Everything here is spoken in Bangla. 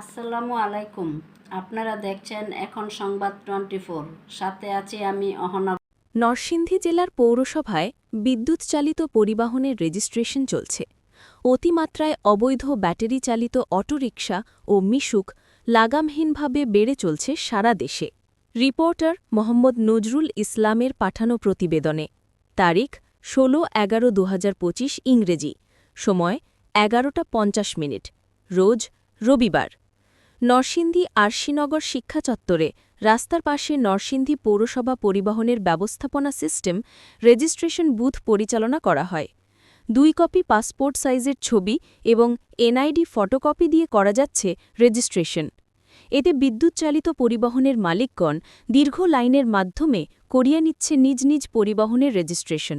আসসালামু আলাইকুম। আপনারা দেখছেন এখন সংবাদ টোয়েন্টি সাথে আছি আমি অহনা। নরসিংদী জেলার পৌরসভায় বিদ্যুৎ চালিত পরিবহনের রেজিস্ট্রেশন চলছে। অতিমাত্রায় অবৈধ ব্যাটারি চালিত অটোরিকশা ও মিশুক লাগামহীনভাবে বেড়ে চলছে সারা দেশে। রিপোর্টার মোহাম্মদ নজরুল ইসলামের পাঠানো প্রতিবেদনে। তারিখ ষোলো এগারো দু ইংরেজি। সময় এগারোটা পঞ্চাশ মিনিট। রোজ রবিবার। নরসিংদী আরশিনগর শিক্ষা চত্বরে রাস্তার পাশে নরসিংদী পৌরসভা পরিবহনের ব্যবস্থাপনা সিস্টেম রেজিস্ট্রেশন বুথ পরিচালনা করা হয়। দুই কপি পাসপোর্ট সাইজের ছবি এবং এনআইডি ফটোকপি দিয়ে করা যাচ্ছে রেজিস্ট্রেশন। এতে বিদ্যুৎ চালিত পরিবহনের মালিকগণ দীর্ঘ লাইনের মাধ্যমে করিয়ে নিচ্ছে নিজ নিজ পরিবহনের রেজিস্ট্রেশন।